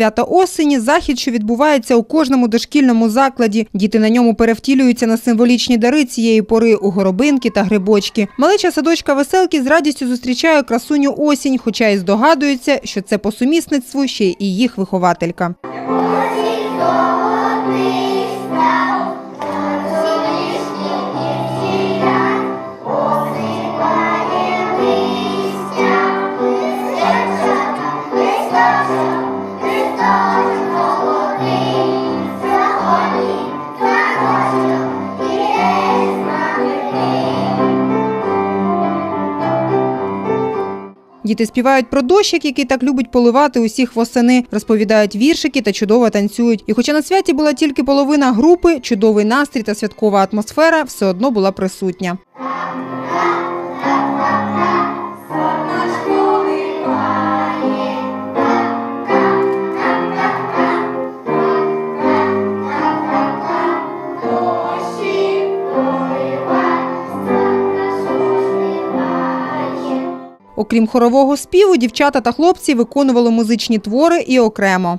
свята осені захід, що відбувається у кожному дошкільному закладі. Діти на ньому перевтілюються на символічні дари цієї пори у горобинки та грибочки. Малеча садочка веселки з радістю зустрічає красуню осінь, хоча й здогадується, що це по сумісництву ще й їх вихователька. Діти співають про дощик, який так любить поливати усіх восени, розповідають віршики та чудово танцюють. І хоча на святі була тільки половина групи, чудовий настрій та святкова атмосфера все одно була присутня. Окрім хорового співу, дівчата та хлопці виконували музичні твори і окремо.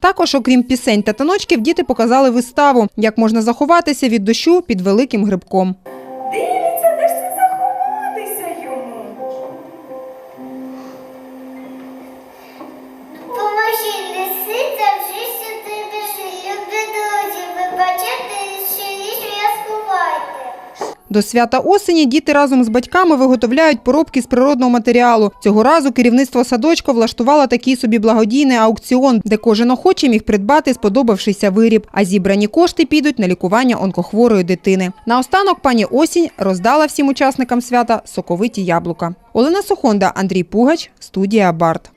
Також, окрім пісень та таночків, діти показали виставу, як можна заховатися від дощу під великим грибком. До свята осені діти разом з батьками виготовляють поробки з природного матеріалу. Цього разу керівництво садочка влаштувало такий собі благодійний аукціон, де кожен охочий міг придбати сподобавшийся виріб. А зібрані кошти підуть на лікування онкохворої дитини. Наостанок пані осінь роздала всім учасникам свята соковиті яблука. Олена Сухонда, Андрій Пугач, студія Барт.